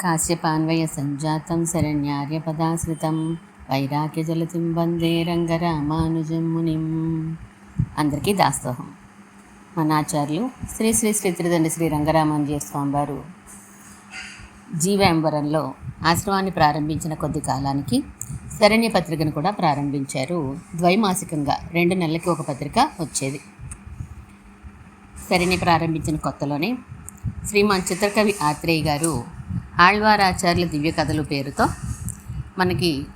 కాశ్యపాన్వయ సంజాతం శరణ్యార్యపదాశ్రితం వైరాగ్యజలతిం వందే రంగరామానుజం మునిం అందరికీ దాస్తోహం. మన ఆచార్యులు శ్రీ శ్రీ శ్రీ త్రిదండి శ్రీ రంగరామానుజయ స్వామివారు జీవాంబరంలో ఆశ్రమాన్ని ప్రారంభించిన కొద్ది కాలానికి శరణ్య పత్రికను కూడా ప్రారంభించారు. ద్వైమాసికంగా రెండు నెలలకి ఒక పత్రిక వచ్చేది. శరణ్య ప్రారంభించిన కొత్తలోనే శ్రీమాన్ చిత్రకవి ఆత్రేయ గారు ఆళ్వారాచార్యుల దివ్య కథలు పేరుతో మనకి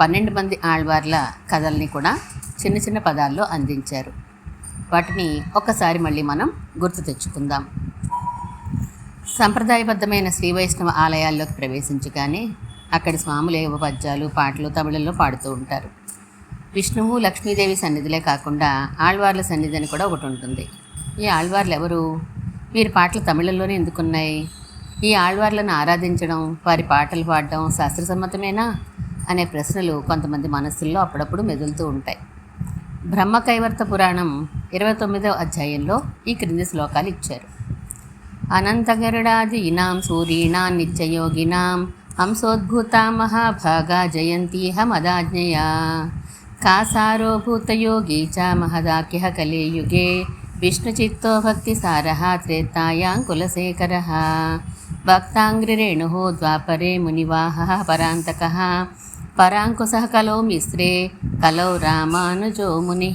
పన్నెండు మంది ఆళ్వార్ల కథల్ని కూడా చిన్న చిన్న పదాల్లో అందించారు. వాటిని ఒక్కసారి మళ్ళీ మనం గుర్తు తెచ్చుకుందాం. సంప్రదాయబద్ధమైన శ్రీ వైష్ణవ ఆలయాల్లోకి ప్రవేశించగానే అక్కడి స్వాములు ఏవో పద్యాలు పాటలు తమిళంలో పాడుతూ ఉంటారు. విష్ణువు లక్ష్మీదేవి సన్నిధిలే కాకుండా ఆళ్వార్ల సన్నిధి అని కూడా ఒకటి ఉంటుంది. ఈ ఆళ్వార్లు ఎవరు? వీరి పాటలు తమిళంలోనే ఎందుకున్నాయి? ఈ ఆళ్వార్లను ఆరాధించడం వారి పాటలు పాడడం శాస్త్రసమ్మతమేనా అనే ప్రశ్నలు కొంతమంది మనస్సుల్లో అప్పుడప్పుడు మెదులుతూ ఉంటాయి. బ్రహ్మ కైవర్త పురాణం ఇరవై తొమ్మిదవ అధ్యాయంలో ఈ క్రింది శ్లోకాలు ఇచ్చారు. అనంతగరుడాదీనాం సూరీణాం నిత్యయోగినాం హంసోద్భూతా మహాభాగా జయంతీహ మదాజ్ఞయా కాసారో భూతయోగి చ మహదాఖ్య కలియుగే విష్ణుచిత్తో భక్తిసారः త్రేతాయాం కులశేఖరः భక్తాంగ్రిరేణుः ద్వాపరే మునివాహः పరాంతకः పరాంకుశः కలౌ మిశ్రే కలౌ రామానుజో ముని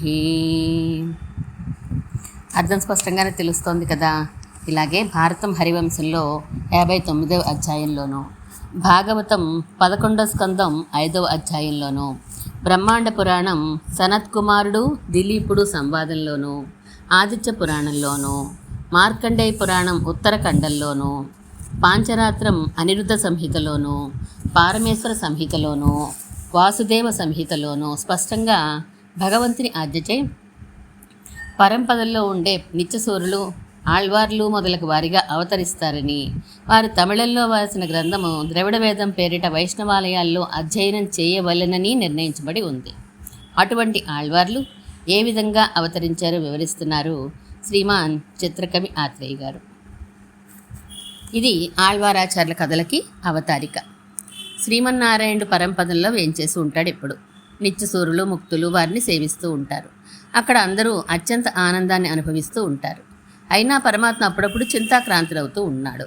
అర్థం స్పష్టంగానే తెలుస్తోంది కదా ఇలాగే భారతం హరివంశంలో యాభై తొమ్మిదవ అధ్యాయంలోను భాగవతం పదకొండవ స్కందం ఐదవ అధ్యాయంలోను బ్రహ్మాండ పురాణం సనత్ కుమారుడు దిలీపుడు సంవాదంలోనూ ఆదిత్య పురాణంలోనూ మార్కండేయ పురాణం ఉత్తరఖండంలోను పాంచరాత్రం అనిరుద్ధ సంహితలోనూ పారమేశ్వర సంహితలోనూ వాసుదేవ సంహితలోనూ స్పష్టంగా భగవంతుని ఆజ్ఞచే పరంపదల్లో ఉండే నిత్యసూరులు ఆళ్వార్లు మొదలగు వారిగా అవతరిస్తారని వారు తమిళంలో వాసిన గ్రంథము ద్రవిడ వేదం పేరిట వైష్ణవాలయాల్లో అధ్యయనం చేయవలెనని నిర్ణయించబడి ఉంది. అటువంటి ఆళ్వార్లు ఏ విధంగా అవతరించారో వివరిస్తున్నారు శ్రీమాన్ చిత్రకవి ఆత్రేయ గారు. ఇది ఆళ్వారాచార్ల కథలకి అవతారిక. శ్రీమన్నారాయణుడు పరంపదంలో వేంచేసి ఉంటాడు ఇప్పుడు నిత్యసూరులు ముక్తులు వారిని సేవిస్తూ ఉంటారు. అక్కడ అందరూ అత్యంత ఆనందాన్ని అనుభవిస్తూ ఉంటారు. అయినా పరమాత్మ అప్పుడప్పుడు చింతాక్రాంతులవుతూ ఉన్నాడు.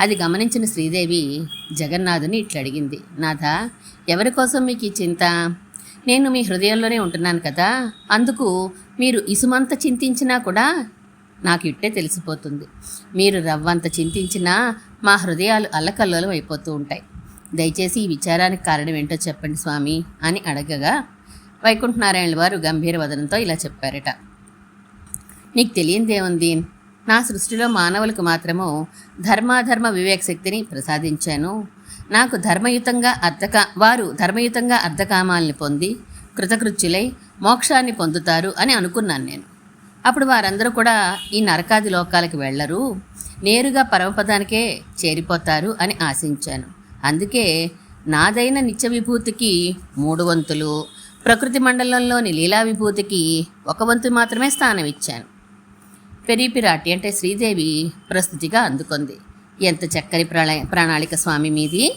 అది గమనించిన శ్రీదేవి జగన్నాథుని ఇట్లా అడిగింది నాథ ఎవరి కోసం మీకు ఈ చింత? నేను మీ హృదయంలోనే ఉంటున్నాను కదా. అందుకు మీరు ఇసుమంత చింతించినా కూడా నాకు ఇట్టే తెలిసిపోతుంది. మీరు రవ్వంత చింతించినా మా హృదయాలు అల్లకల్లోలం అయిపోతూ ఉంటాయి. దయచేసి ఈ విచారానికి కారణం ఏంటో చెప్పండి స్వామి అని అడగగా వైకుంఠనారాయణ వారు గంభీర వదనంతో ఇలా చెప్పారట. నీకు తెలియందేముంది నా సృష్టిలో మానవులకు మాత్రము ధర్మాధర్మ వివేక శక్తిని ప్రసాదించాను. నాకు ధర్మయుతంగా అర్థకా వారు ధర్మయుతంగా అర్ధకామాల్ని పొంది కృతకృత్యులై మోక్షాన్ని పొందుతారు అని అనుకున్నాను నేను. అప్పుడు వారందరూ కూడా ఈ నరకాది లోకాలకు వెళ్ళరు. నేరుగా పరమపదానికే చేరిపోతారు అని ఆశించాను. అందుకే నాదైన నిత్య విభూతికి మూడు వంతులు ప్రకృతి మండలంలోని లీలా విభూతికి ఒక వంతు మాత్రమే స్థానం ఇచ్చాను. పెరిపిరాటి అంటే శ్రీదేవి ప్రస్తుతిగా అందుకుంది. ఎంత చక్కని ప్రణా ప్రణాళిక స్వామి మీది?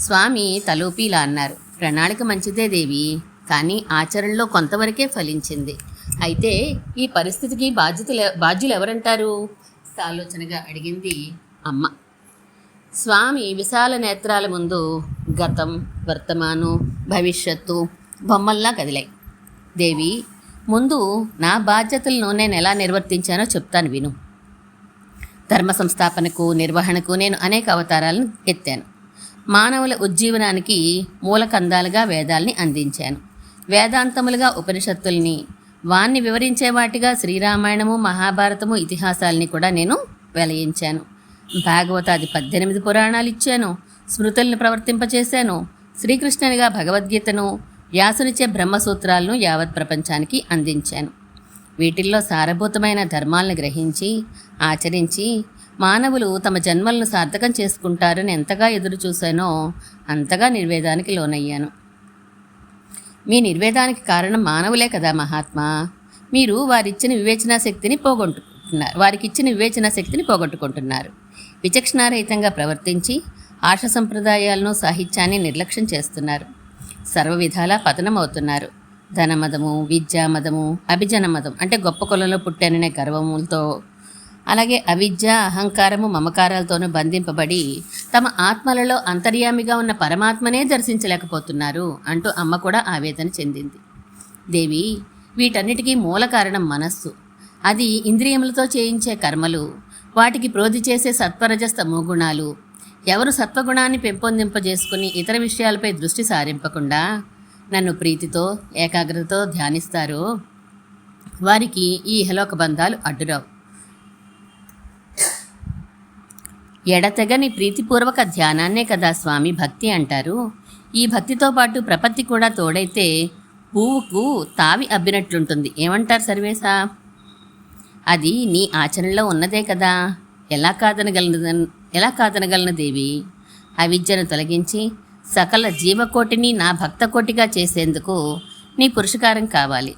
స్వామి తలూపి ఇలా అన్నారు. ప్రణాళిక మంచిదే దేవి కానీ ఆచరణలో కొంతవరకే ఫలించింది. అయితే ఈ పరిస్థితికి బాధ్యతలు బాధ్యులు ఎవరంటారు ఆలోచనగా అడిగింది అమ్మ. స్వామి విశాల నేత్రాల ముందు గతం వర్తమానం భవిష్యత్తు బొమ్మల్లా కదిలాయి. దేవి ముందు నా బాధ్యతలను నేను ఎలా నిర్వర్తించానో చెప్తాను విను. ధర్మ సంస్థాపనకు నిర్వహణకు నేను అనేక అవతారాలను ఎత్తాను. మానవుల ఉజ్జీవనానికి మూలకందాలుగా వేదాల్ని అందించాను. వేదాంతములుగా ఉపనిషత్తుల్ని వాన్ని వివరించే వాటిగా శ్రీరామాయణము మహాభారతము ఇతిహాసాలని కూడా నేను వెలయించాను. భాగవతాది పద్దెనిమిది పురాణాలు ఇచ్చాను స్మృతుల్ని ప్రవర్తింపచేశాను శ్రీకృష్ణునిగా భగవద్గీతను వ్యాసునిచ్చే బ్రహ్మసూత్రాలను యావత్ ప్రపంచానికి అందించాను. వీటిల్లో సారభూతమైన ధర్మాలను గ్రహించి ఆచరించి మానవులు తమ జన్మలను సార్థకం చేసుకుంటారని ఎంతగా ఎదురు చూశానో అంతగా నిర్వేదానికి లోనయ్యాను. మీ నిర్వేదానికి కారణం మానవులే కదా మహాత్మా. మీరు వారిచ్చిన వివేచనా శక్తిని పోగొట్టుకుంటున్నారు వారికి ఇచ్చిన వివేచనా శక్తిని పోగొట్టుకుంటున్నారు. విచక్షణారహితంగా ప్రవర్తించి ఆశ సంప్రదాయాలను సాహిత్యాన్ని నిర్లక్ష్యం చేస్తున్నారు. సర్వ విధాలా పతనమవుతున్నారు. ధనమదము విద్యామదము అభిజన మదం అంటే గొప్ప కులంలో పుట్టాననే గర్వములతో అలాగే అవిద్య అహంకారము మమకారాలతోనూ బంధింపబడి తమ ఆత్మలలో అంతర్యామిగా ఉన్న పరమాత్మనే దర్శించలేకపోతున్నారు అంటూ అమ్మ కూడా ఆవేదన చెందింది. దేవి వీటన్నిటికీ మూల కారణం మనస్సు. అది ఇంద్రియములతో చేయించే కర్మలు వాటికి ప్రోధి చేసే సత్వరజస్త మూగుణాలు. ఎవరు సత్వగుణాన్ని పెంపొందింపజేసుకుని ఇతర విషయాలపై దృష్టి సారింపకుండా నన్ను ప్రీతితో ఏకాగ్రతతో ధ్యానిస్తారో? వారికి ఈ ఇహలోక బంధాలు అడ్డురావు. ఎడతెగని ప్రీతిపూర్వక ధ్యానాన్నే కదా స్వామి భక్తి అంటారు. ఈ భక్తితో పాటు ప్రపత్తి కూడా తోడైతే పువ్వుకు తావి అబ్బినట్లుంటుంది. ఏమంటారు సర్వేసా అది నీ ఆచరణలో ఉన్నదే కదా. ఎలా కాదనగలను ఎలా కాదనగలను దేవి? అవిద్యను తొలగించి సకల జీవకోటిని నా భక్త కోటిగా చేసేందుకు నీ పురుషకారం కావాలి.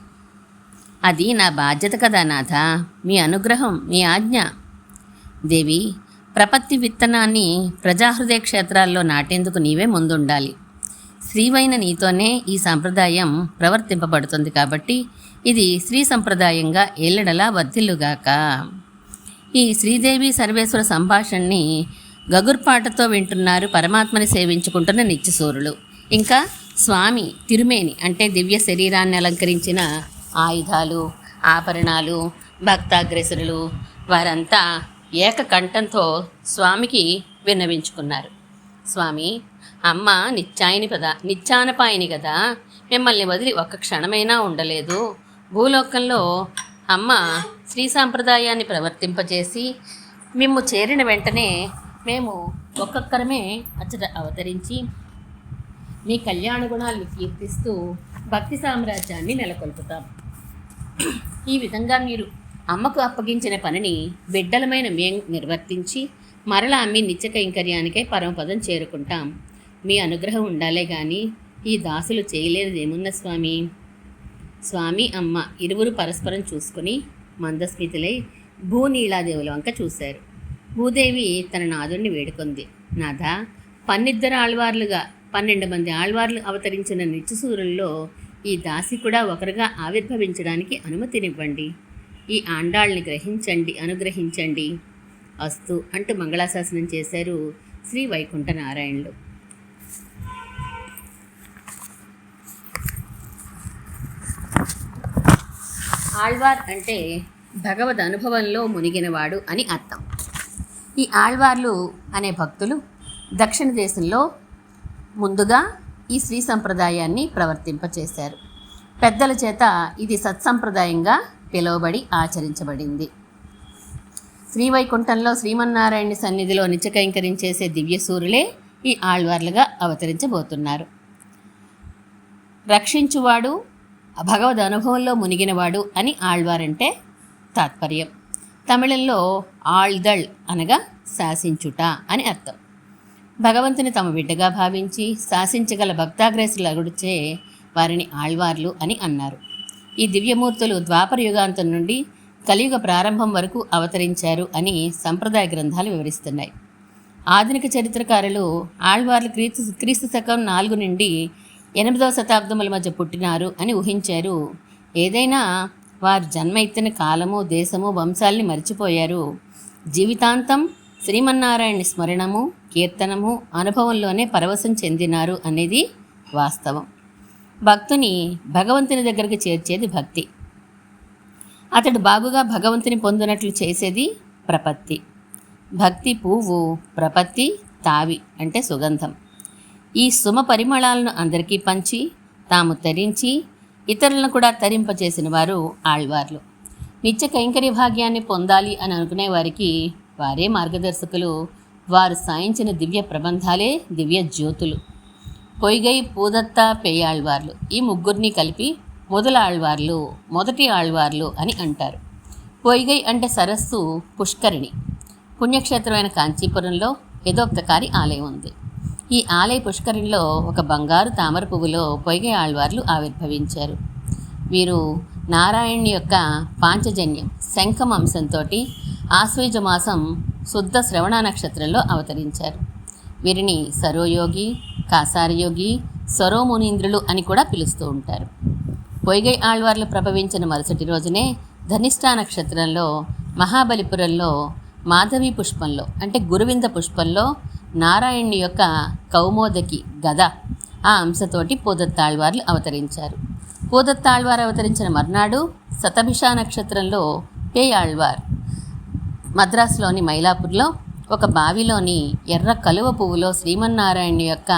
అది నా బాధ్యత కదా నాథ. మీ అనుగ్రహం మీ ఆజ్ఞ. దేవి ప్రపత్తి విత్తనాన్ని ప్రజాహృదయ క్షేత్రాల్లో నాటేందుకు నీవే ముందుండాలి. స్త్రీవైన నీతోనే ఈ సాంప్రదాయం ప్రవర్తింపబడుతుంది కాబట్టి ఇది స్త్రీ సంప్రదాయంగా ఏళ్ళడలా వర్ధిల్లుగాక. ఈ శ్రీదేవి సర్వేశ్వర సంభాషణని గగుర్పాటతో వింటున్నారు పరమాత్మని సేవించుకుంటున్న నిత్యసూరులు ఇంకా స్వామి తిరుమేని అంటే దివ్య శరీరాన్ని అలంకరించిన ఆయుధాలు ఆభరణాలు భక్తాగ్రసురులు వారంతా ఏకకంఠంతో స్వామికి విన్నవించుకున్నారు. స్వామి అమ్మ నిత్యాయని పద నిత్యానపాయని కదా మిమ్మల్ని వదిలి ఒక్క క్షణమైనా ఉండలేదు. భూలోకంలో అమ్మ శ్రీ సాంప్రదాయాన్ని ప్రవర్తింపజేసి మేము చేరిన వెంటనే మేము ఒక్కొక్కరమే అచ్చట అవతరించి మీ కళ్యాణ గుణాలను కీర్తిస్తూ భక్తి సామ్రాజ్యాన్ని నెలకొల్పుతాం. ఈ విధంగా మీరు అమ్మకు అప్పగించిన పనిని బిడ్డలమైన మేం నిర్వర్తించి మరలా మీ నిత్య కైంకర్యానికై పరమపదం చేరుకుంటాం. మీ అనుగ్రహం ఉండాలే కానీ ఈ దాసులు చేయలేనిదేమున్న స్వామి? స్వామి అమ్మ ఇరువురు పరస్పరం చూసుకుని మందస్మితులై భూనీలాదేవుల వంక చూశారు. భూదేవి తన నాదుణ్ణి వేడుకొంది. నాథ పన్నిద్దరు ఆళ్వార్లుగా పన్నెండు మంది ఆళ్వార్లు అవతరించిన నిత్యసూరుల్లో ఈ దాసి కూడా ఒకరుగా ఆవిర్భవించడానికి అనుమతినివ్వండి. ఈ ఆండాళ్ళని గ్రహించండి అనుగ్రహించండి. అస్తు అంటూ మంగళాశాసనం చేశారు శ్రీ వైకుంఠ నారాయణులు ఆళ్వార్ అంటే భగవద్ అనుభవంలో మునిగినవాడు అని అర్థం. ఈ ఆళ్వార్లు అనే భక్తులు దక్షిణ దేశంలో ముందుగా ఈ శ్రీ సంప్రదాయాన్ని ప్రవర్తింపచేశారు. పెద్దల చేత ఇది సత్సంప్రదాయంగా పిలువబడి ఆచరించబడింది. శ్రీవైకుంఠంలో శ్రీమన్నారాయణ సన్నిధిలో నిత్యకైంకరించేసే దివ్యసూరులే ఈ ఆళ్వార్లుగా అవతరించబోతున్నారు. రక్షించువాడు భగవద్ అనుభవంలో మునిగినవాడు అని ఆళ్వారంటే తాత్పర్యం. తమిళంలో ఆళ్దళ్ అనగా శాసించుట అని అర్థం. భగవంతుని తమ బిడ్డగా భావించి శాసించగల భక్తాగ్రేసులు అగుడిచే వారిని ఆళ్వార్లు అని అన్నారు. ఈ దివ్యమూర్తులు ద్వాపర యుగాంతం నుండి కలియుగ ప్రారంభం వరకు అవతరించారు అని సంప్రదాయ గ్రంథాలు వివరిస్తున్నాయి. ఆధునిక చరిత్రకారులు ఆళ్వార్లు క్రీస్తు క్రీస్తు శకం నాలుగు నుండి ఎనిమిదవ శతాబ్దముల మధ్య పుట్టినారు అని ఊహించారు. ఏదైనా వారు జన్మ ఎత్తిన కాలము దేశము వంశాల్ని మర్చిపోయారు. జీవితాంతం శ్రీమన్నారాయణ స్మరణము కీర్తనము అనుభవంలోనే పరవశం చెందినారు అనేది వాస్తవం. భక్తుని భగవంతుని దగ్గరికి చేర్చేది భక్తి. అతడు బాగుగా భగవంతుని పొందినట్లు చేసేది ప్రపత్తి. భక్తి పువ్వు ప్రపత్తి తావి అంటే సుగంధం. ఈ సుమ పరిమళాలను అందరికీ పంచి తాము తరించి ఇతరులను కూడా తరింపజేసిన వారు ఆళ్వార్లు. నిత్య కైంకర్య భాగ్యాన్ని పొందాలి అని అనుకునే వారికి వారే మార్గదర్శకులు. వారు సాయించిన దివ్య ప్రబంధాలే దివ్య జ్యోతులు. పొయ్గై పూదత్త పేయాళ్వార్లు. ఈ ముగ్గురిని కలిపి మొదల ఆళ్వార్లు మొదటి ఆళ్వార్లు అని అంటారు. పొయ్గై అంటే సరస్సు పుష్కరిణి. పుణ్యక్షేత్రమైన కాంచీపురంలో యథోక్తకారి ఆలయం ఉంది. ఈ ఆలయ పుష్కరిణిలో ఒక బంగారు తామర పువ్వులో పొయ్గై ఆళ్వార్లు ఆవిర్భవించారు. వీరు నారాయణుని యొక్క పాంచజన్యం శంఖం అంశంతో ఆశ్వేజ మాసం శుద్ధ శ్రవణ నక్షత్రంలో అవతరించారు. వీరిని సరోయోగి కాసారయోగి సరోమునీంద్రులు అని కూడా పిలుస్తూ ఉంటారు. పొయ్గై ఆళ్వార్లు ప్రభవించిన మరుసటి రోజునే ధనిష్టా నక్షత్రంలో మహాబలిపురంలో మాధవి పుష్పంలో అంటే గురువింద పుష్పంలో నారాయణుని యొక్క కౌమోదకి గద ఆ అంశతోటి పూదత్తాళ్వార్లు అవతరించారు. పూదత్తాళ్వారు అవతరించిన మర్నాడు శతభిషా నక్షత్రంలో పేయాళ్వార్ మద్రాసులోని మైలాపూర్లో ఒక బావిలోని ఎర్ర కలువ పువ్వులో శ్రీమన్నారాయణ యొక్క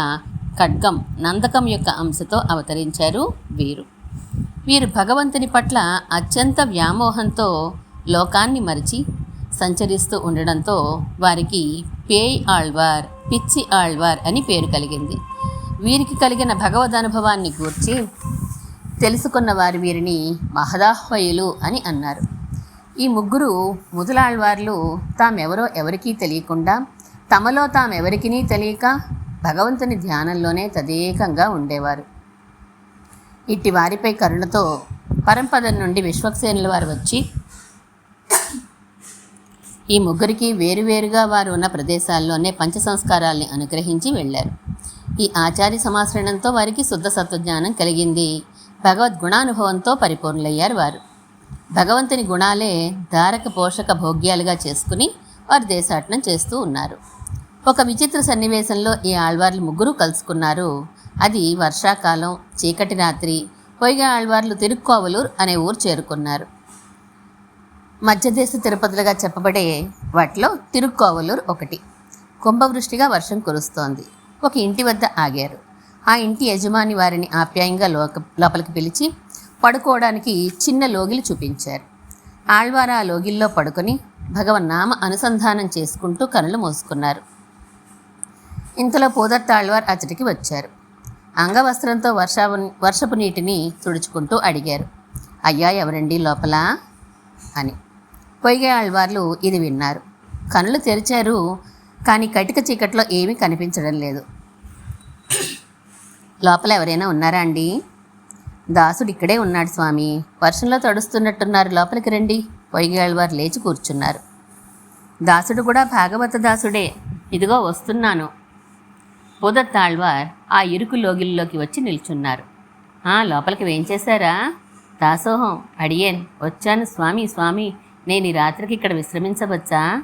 ఖడ్గం నందకం యొక్క అంశతో అవతరించారు వీరు. వీరు భగవంతుని పట్ల అత్యంత వ్యామోహంతో లోకాన్ని మరిచి సంచరిస్తూ ఉండడంతో వారికి పేయ్ ఆళ్వార్ పిచ్చి ఆళ్వార్ అని పేరు కలిగింది. వీరికి కలిగిన భగవద్ అనుభవాన్ని గూర్చి తెలుసుకున్న వారు వీరిని మహదాహ్వయులు అని అన్నారు. ఈ ముగ్గురు ముదులాళ్వార్లు తామెవరో ఎవరికీ తెలియకుండా తమలో తామెవరికినీ తెలియక భగవంతుని ధ్యానంలోనే తదేకంగా ఉండేవారు. ఇట్టి వారిపై కరుణతో పరంపదం నుండి విశ్వక్సేనుల వారు వచ్చి ఈ ముగ్గురికి వేరువేరుగా వారు ఉన్న ప్రదేశాల్లోనే పంచ సంస్కారాల్ని అనుగ్రహించి వెళ్ళారు. ఈ ఆచార్య సమాశ్రణంతో వారికి శుద్ధ సత్వజ్ఞానం కలిగింది. భగవద్ గుణానుభవంతో పరిపూర్ణులయ్యారు వారు. భగవంతుని గుణాలే ధారక పోషక భోగ్యాలుగా చేసుకుని వారు దేశాటనం చేస్తూ ఉన్నారు. ఒక విచిత్ర సన్నివేశంలో ఈ ఆళ్వార్లు ముగ్గురు కలుసుకున్నారు. అది వర్షాకాలం చీకటి రాత్రి పొయ్గా ఆళ్వార్లు తిరుక్కోవలూరు అనే ఊరు చేరుకున్నారు. మధ్యదేశ తిరుపతులుగా చెప్పబడే వాటిలో తిరుక్కోవలూరు ఒకటి. కుంభవృష్టిగా వర్షం కురుస్తోంది. ఒక ఇంటి వద్ద ఆగారు. ఆ ఇంటి యజమాని వారిని ఆప్యాయంగా లోక లోపలికి పిలిచి పడుకోవడానికి చిన్న లోగిలు చూపించారు. ఆళ్వారా ఆ లోగిల్లో పడుకొని భగవన్నామ అనుసంధానం చేసుకుంటూ కనులు మోసుకున్నారు. ఇంతలో పోదత్తాళ్వార్ అతడికి వచ్చారు. అంగవస్త్రంతో వర్ష వర్షపు నీటిని తుడుచుకుంటూ అడిగారు. అయ్యా ఎవరండి లోపల? అని. పొయ్గే ఆళ్వార్లు ఇది విన్నారు. కనులు తెరిచారు కానీ కటిక చీకట్లో ఏమీ కనిపించడం లేదు. లోపల ఎవరైనా ఉన్నారా అండి? దాసుడు ఇక్కడే ఉన్నాడు స్వామి. వర్షంలో తడుస్తున్నట్టున్నారు. లోపలికి రండి. పొయ్యగాళ్ళవారు లేచి కూర్చున్నారు. దాసుడు కూడా భాగవత దాసుడే. ఇదిగో వస్తున్నాను. పూదత్తాళ్వార్ ఆ ఇరుకు లోగిల్లోకి వచ్చి నిల్చున్నారు. "ఆ, లోపలికి వేయించేశారా దాసోహం అడియేన్ వచ్చాను స్వామి స్వామి. నేను ఈ రాత్రికి ఇక్కడ విశ్రమించవచ్చా?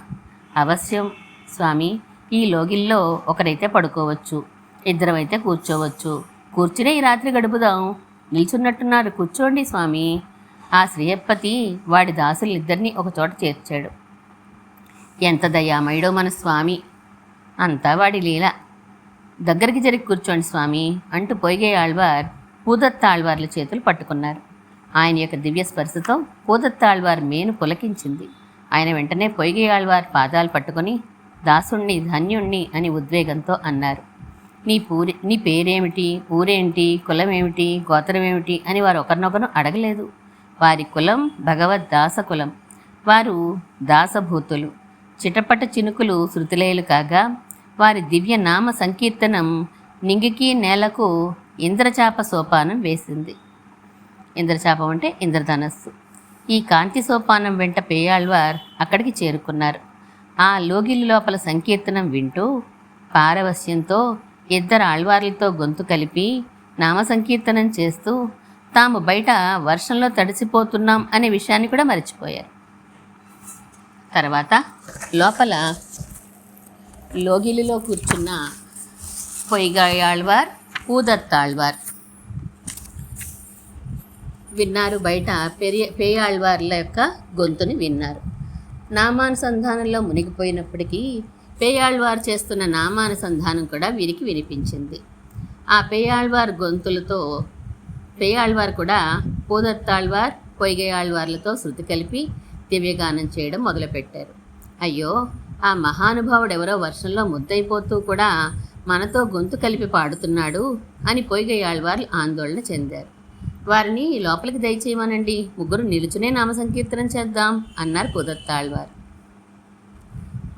అవశ్యం స్వామి. ఈ లోగిల్లో ఒకరైతే పడుకోవచ్చు. ఇద్దరమైతే కూర్చోవచ్చు. కూర్చునే ఈ రాత్రి గడుపుదాం. నిల్చున్నట్టున్నారు. కూర్చోండి స్వామి. ఆ శ్రీయప్పతి వాడి దాసులిద్దరినీ ఒకచోట చేర్చాడు. ఎంత దయామయుడో మన స్వామి. అంతా వాడి లీల. దగ్గరికి జరిగి కూర్చోండి స్వామి అంటూ పొయ్గే ఆళ్వార్ పూదత్తాళ్వార్ల చేతులు పట్టుకున్నారు. ఆయన యొక్క దివ్య స్పర్శతో పూదత్తాళ్వార్ మేను పులకించింది. ఆయన వెంటనే పొయ్గే ఆళ్వార్ పాదాలు పట్టుకొని దాసుణ్ణి ధన్యుణ్ణి అని ఉద్వేగంతో అన్నారు. నీ పూరి నీ పేరేమిటి ఊరేంటి కులం ఏమిటి గోత్రం ఏమిటి అని వారు ఒకరినొకరు అడగలేదు. వారి కులం భగవద్ దాస కులం. వారు దాసభూతులు. చిటపట చినుకులు శృతిలేయులు కాగా వారి దివ్య నామ సంకీర్తనం నింగికి నేలకు ఇంద్రచాప సోపానం వేసింది. ఇంద్రచాపం అంటే ఇంద్రధనస్సు. ఈ కాంతి సోపానం వెంట పేయాళ్వార్ అక్కడికి చేరుకున్నారు. ఆ లోగిలి లోపల సంకీర్తనం వింటూ పారవస్యంతో ఇద్దరు ఆళ్వార్లతో గొంతు కలిపి నామ సంకీర్తనం చేస్తూ తాము బయట వర్షంలో తడిసిపోతున్నాం అనే విషయాన్ని కూడా మర్చిపోయారు. తర్వాత లోపల లోగిలిలో కూర్చున్న పొయ్గాయాళ్వార్ పూదత్తాళ్వార్ విన్నారు. బయట పెరియ పేయాళ్వార్ల యొక్క గొంతుని విన్నారు. నామానుసంధానంలో మునిగిపోయినప్పటికీ పేయాళ్వారు చేస్తున్న నామానుసంధానం కూడా వీరికి వినిపించింది. ఆ పేయాళ్వార్ గొంతులతో పేయాళ్వార్ కూడా పూదత్తాళ్వార్ పొయ్గయాళ్వార్లతో శృతి కలిపి దివ్యగానం చేయడం మొదలుపెట్టారు. అయ్యో ఆ మహానుభావుడు ఎవరో వర్షంలో ముద్దయిపోతూ కూడా మనతో గొంతు కలిపి పాడుతున్నాడు అని పొయ్గయాళ్వార్లు ఆందోళన చెందారు. వారిని లోపలికి దయచేయమనండి ముగ్గురు నిలుచునే నామ సంకీర్తనం చేద్దాం అన్నారు పూదత్తాళ్వారు.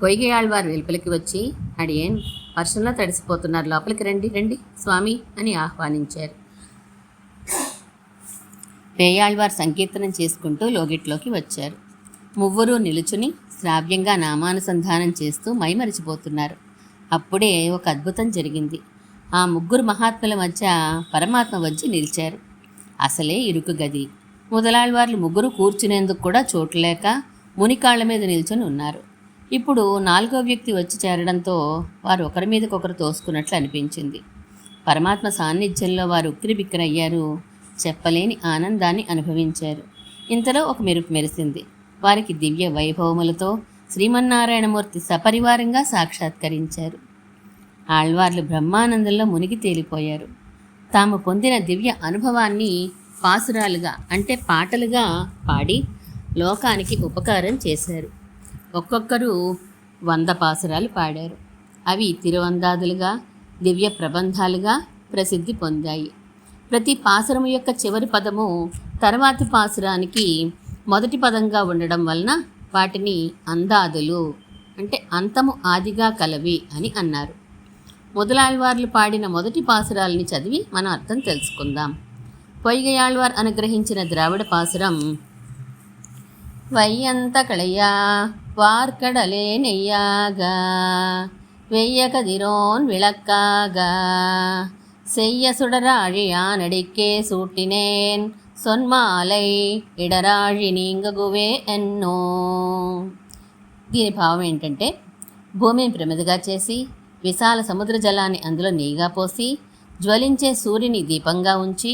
పొయ్గయాళ్వారు వెలుపలికి వచ్చి అడియేన్ వర్షంలో తడిసిపోతున్నారు. లోపలికి రండి రండి స్వామి అని ఆహ్వానించారు. పేయాళ్వార్ సంకీర్తనం చేసుకుంటూ లోగిట్లోకి వచ్చారు. ముగ్గురూ నిలుచుని శ్రావ్యంగా నామానుసంధానం చేస్తూ మైమరిచిపోతున్నారు. అప్పుడే ఒక అద్భుతం జరిగింది. ఆ ముగ్గురు మహాత్ముల మధ్య పరమాత్మ వచ్చి నిలిచారు. అసలే ఇరుకు గది. మొదలాళ్వార్లు ముగ్గురు కూర్చునేందుకు కూడా చోటు లేక మునికాళ్ళ మీద నిల్చొని ఉన్నారు. ఇప్పుడు నాలుగో వ్యక్తి వచ్చి చేరడంతో వారు ఒకరి మీదకొకరు తోసుకున్నట్లు అనిపించింది. పరమాత్మ సాన్నిధ్యంలో వారు ఉక్కిరిబిక్కిరయ్యారు. చెప్పలేని ఆనందాన్ని అనుభవించారు. ఇంతలో ఒక మెరుపు మెరిసింది. వారికి దివ్య వైభవములతో శ్రీమన్నారాయణమూర్తి సపరివారంగా సాక్షాత్కరించారు. ఆళ్వార్లు బ్రహ్మానందంలో మునిగి తేలిపోయారు. తాము పొందిన దివ్య అనుభవాన్ని పాసురాలుగా అంటే పాటలుగా పాడి లోకానికి ఉపకారం చేశారు. ఒక్కొక్కరు వంద పాసురాలు పాడారు. అవి తిరువందాదులుగా దివ్య ప్రబంధాలుగా ప్రసిద్ధి పొందాయి. ప్రతి పాసురము యొక్క చివరి పదము తర్వాతి పాసురానికి మొదటి పదంగా ఉండడం వలన వాటిని అందాదులు అంటే అంతము ఆదిగా కలవి అని అన్నారు. మొదలాళ్వార్లు పాడిన మొదటి పాసురాలని చదివి మనం అర్థం తెలుసుకుందాం. పొయ్యయాళ్వార్ అనుగ్రహించిన ద్రావిడ పాసురం వైయంత కళయా வார்க்கடலே நெய்யாக வெய்ய கதிரோன் விளக்காக செய்ய சுடராழியானடிக்கே சூட்டினேன் సొన్మాలై ఇడరాళి నీంగగువే ఎన్నో దీని భావం ఏంటంటే భూమిని ప్రమిదగా చేసి విశాల సముద్ర జలాన్ని అందులో నీగా పోసి జ్వలించే సూర్యుని దీపంగా ఉంచి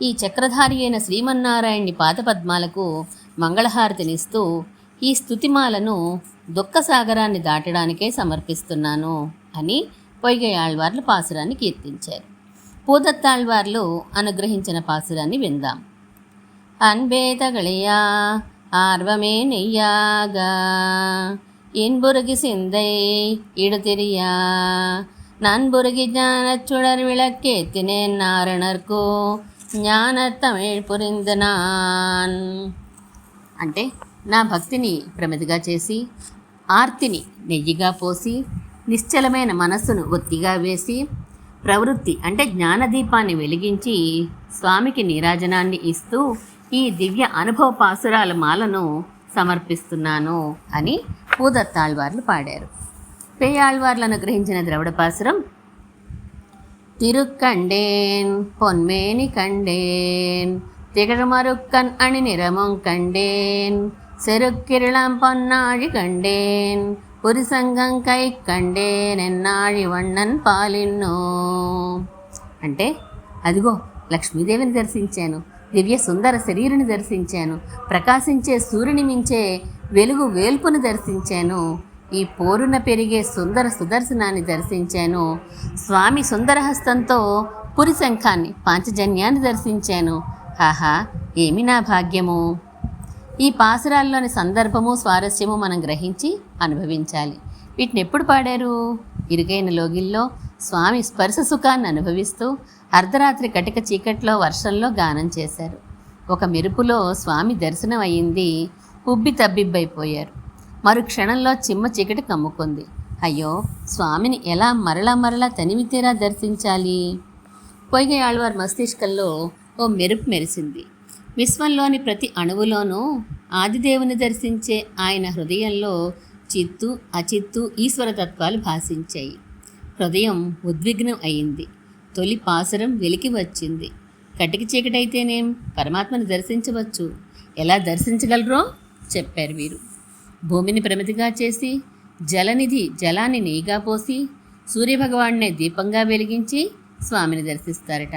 ఈ చక్రధారి అయిన శ్రీమన్నారాయణ్ణి పాదపద్మాలకు మంగళహారతినిస్తూ ఈ స్తుతిమాలను దుఃఖసాగరాన్ని దాటడానికే సమర్పిస్తున్నాను అని పొయ్గయాళ్వార్లు పాసురాన్ని కీర్తించారు పూదత్తాళ్వార్లు అనుగ్రహించిన పాసురాన్ని విందాం அன்பே தகளையா ஆர்வமே நெய்யாக இன்புருகி சிந்தை இடுதிரியா நண்புருகி ஞானச் சுடர் விளக்கேத்தினேன் நாரணர்க்கோ జ్ఞానతమిళ్ పురింద నాన్ అంటే నా భక్తిని ప్రమిదిగా చేసి ఆర్తిని నెయ్యిగా పోసి నిశ్చలమైన మనస్సును ఒత్తిగా వేసి ప్రవృత్తి అంటే జ్ఞానదీపాన్ని వెలిగించి స్వామికి నీరాజనాన్ని ఇస్తూ ఈ దివ్య అనుభవ పాసురాల మాలను సమర్పిస్తున్నాను అని పూదత్తాళ్వార్లు పాడారు పేయాళ్వార్లను గ్రహించిన ద్రవిడ పాసురం திருக்கண்டேன் பொன்மேனி கண்டேன் திகழ்மருக்கன் அணி நிறமும் கண்டேன் செருக்கிருளம் பொன்னாழி கண்டேன் புரிசங்கம் கை కండేన్ ఎన్నాళి వన్నన్ పాలిన్నో అంటే అదిగో లక్ష్మీదేవిని దర్శించాను దివ్య సుందర శరీరుని దర్శించాను ప్రకాశించే సూర్యుని మించే వెలుగు వేల్పును దర్శించాను ఈ పోరున పెరిగే సుందర సుదర్శనాన్ని దర్శించాను స్వామి సుందరహస్తంతో పురి శంఖాన్ని పాంచజన్యాన్ని దర్శించాను ఆహా ఏమి నా భాగ్యము ఈ పాసురాల్లోని సందర్భము స్వారస్యము మనం గ్రహించి అనుభవించాలి. వీటిని ఎప్పుడు పాడారు? ఇరుగైన లోగిల్లో స్వామి స్పర్శ సుఖాన్ని అనుభవిస్తూ అర్ధరాత్రి కటిక చీకట్లో వర్షంలో గానం చేశారు. ఒక మెరుపులో స్వామి దర్శనం అయ్యింది ఉబ్బి తబ్బిబ్బైపోయారు. మరు క్షణంలో చిమ్మ చీకటి కమ్ముకుంది. అయ్యో స్వామిని ఎలా మరలా మరలా తనివి తీరా దర్శించాలి? పొయ్గ ఆళ్వార్ మస్తిష్కంలో ఓ మెరుపు మెరిసింది. విశ్వంలోని ప్రతి అణువులోనూ ఆదిదేవుని దర్శించే ఆయన హృదయంలో చిత్తు అచిత్తు ఈశ్వరతత్వాలు భాషించాయి హృదయం ఉద్విగ్నం అయింది. తొలి పాసరం వెలికి వచ్చింది. కటికి చీకటైతేనేం పరమాత్మను దర్శించవచ్చు? ఎలా దర్శించగలరో చెప్పారు వీరు. భూమిని ప్రమితిగా చేసి జలనిధి జలాన్ని నెయ్యిగా పోసి సూర్యభగవాన్నే దీపంగా వెలిగించి స్వామిని దర్శిస్తారట.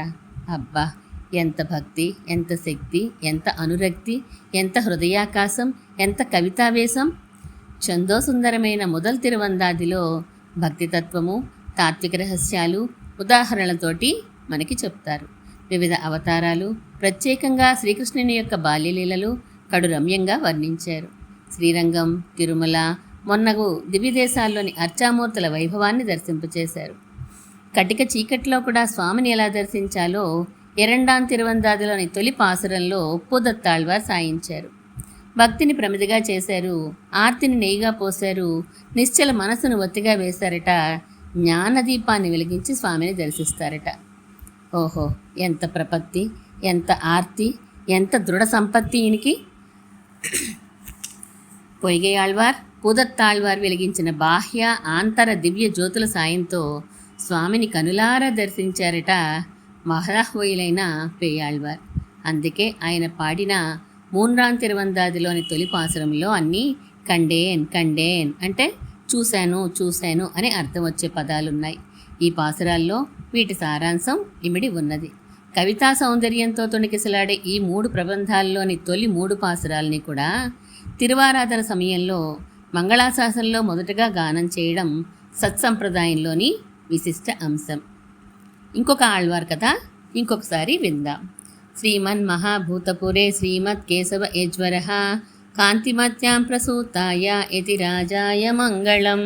అబ్బా! ఎంత భక్తి ఎంత శక్తి ఎంత అనురక్తి ఎంత హృదయాకాశం ఎంత కవితావేశం? చందోసుందరమైన మొదల్ తిరువందాదిలో భక్తితత్వము తాత్విక రహస్యాలు ఉదాహరణలతోటి మనకి చెప్తారు. వివిధ అవతారాలు ప్రత్యేకంగా శ్రీకృష్ణుని యొక్క బాల్యలీలలు కడు రమ్యంగా వర్ణించారు. శ్రీరంగం తిరుమల మొన్నగు దివ్యదేశాల్లోని అర్చామూర్తుల వైభవాన్ని దర్శింపచేశారు. కటిక చీకట్లో కూడా స్వామిని ఎలా దర్శించాలో ఎరండాం తిరువందాదిలోని తొలి పాసురంలో పూదత్తాళ్వార్ సాయించారు. భక్తిని ప్రమిదిగా చేశారు. ఆర్తిని నెయ్యిగా పోశారు. నిశ్చల మనసును ఒత్తిగా వేశారట. జ్ఞానదీపాన్ని వెలిగించి స్వామిని దర్శిస్తారట. ఓహో ఎంత ప్రపత్తి ఎంత ఆర్తి ఎంత దృఢ సంపత్తి ఈయనకి. పొయ్గే ఆళ్వార్ వెలిగించిన బాహ్య ఆంతర దివ్య జ్యోతుల సాయంతో స్వామిని కనులారా దర్శించారట. మహాహోయిలైన పేయాళ్వార్ అందుకే ఆయన పాడిన మూన్రాన్ తిరువందాదిలోని తొలి పాసురంలో అన్నీ కండేన్ కండేన్ అంటే చూశాను చూశాను అనే అర్థం వచ్చే పదాలున్నాయి. ఈ పాసురాల్లో వీటి సారాంశం ఇమిడి ఉన్నది. కవితా సౌందర్యంతో తొణికిసలాడే ఈ మూడు ప్రబంధాల్లోని తొలి మూడు పాసురాల్ని కూడా తిరువారాధన సమయంలో మంగళాశాసనంలో మొదటగా గానం చేయడం సత్సంప్రదాయంలోని విశిష్ట అంశం. ఇంకొక ఆళ్వార్ కథ ఇంకొకసారి విందాం. శ్రీమన్ మహాభూతపురే శ్రీమత్ కేశవ యజ్వర కాంతిమత్యాం ప్రసూతాయ ఇతి రాజాయ మంగళం.